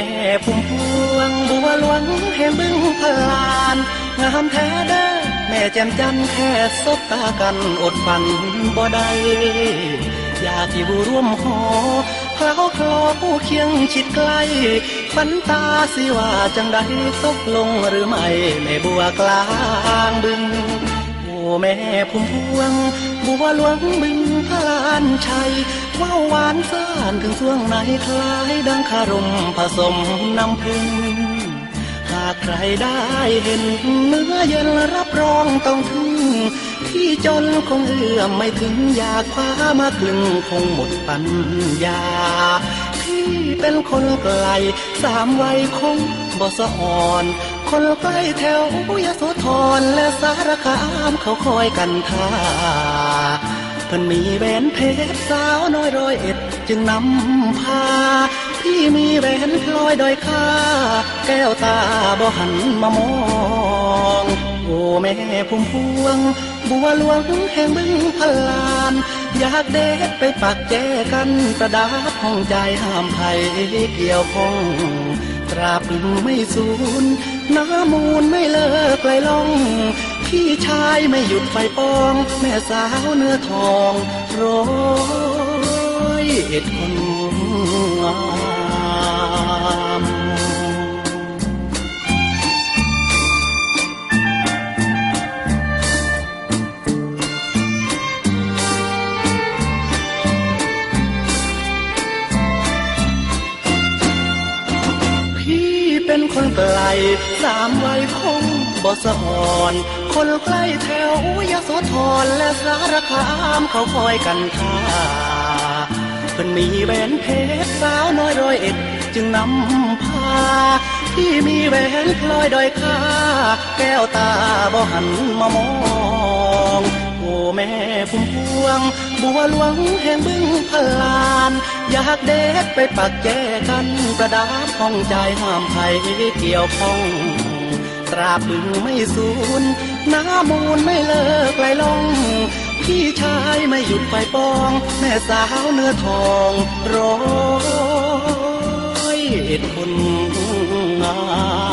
ม่พุ่มพวงบัวหลวงแห่งบึงพลาน งามแท้เด้อแม่แจ่มจันแค่สบตากันอดฝันบ่ได้อยากอยู่ร่วมหอเคล้าคลอผู้เคียงชิดใกล้ฝันตาสิว่าจังใดตกลงหรือไม่แม่บัวกลางบึงโอ้แม่พุ่มพวงบัวหลวงบึงพ ชัยว่าวหวานซ่านถึงช่วงไหนคล้ายดังคารมผสมน้ำพึ่งหากใครได้เห็นเนื้อเย็นรับรองต้องถึงที่จนคงเอื้อมไม่ถึงอยากคว้ามาคลึงคงหมดปัญญา ที่เป็นคนไกลสามวัยคงบสะอ่อนคนใกล้แถวยโสธรและสารคามเขาคอยกันท่า พิ่นมีแหวนเพชรสาวน้อยร้อยเอ็ด จึงนำพา พี่มีแหวนพลอยดอยค่า แก้วตาบ่หันมามอง โอ้แม่พุ่มพวง บัวหลวงแห่งบึงพลาน อยากเด็ดไปปักแจกันประดับห้องใจห้ามไผ่เกี่ยวข้องตราบพึ่งไม่สูญน้ำมูลไม่เลิกไหลล่อง พี่ชายไม่หยุดไฟปอง แม่สาวเนื้อทองร้อยเอ็ดคนงามพี่เป็นคนไกลสามวัยคง บ่สะอ่อนคนใกล้แถวยโสธรและสารคามเขาคอยกันท่าเพิ่นมีแหวนเพชรสาวน้อยร้อยเอ็ด จึงนำพาพี่มีแหวนพลอยดอยค่าแก้วตาบ่หันมามองโอ้แม่พุ่มพวง บัวหลวงแห่งบึงพลาน อยากเด็ดไปปักแจกันประดับห้องใจห้ามไผเกี่ยวข้อง ราบบึงไม่สูญน้ำมูลไม่เลิกไหลล่องพี่ชายไม่หยุดไฟปอง แม่สาวเนื้อทองร้อยเอ็ดคนงาม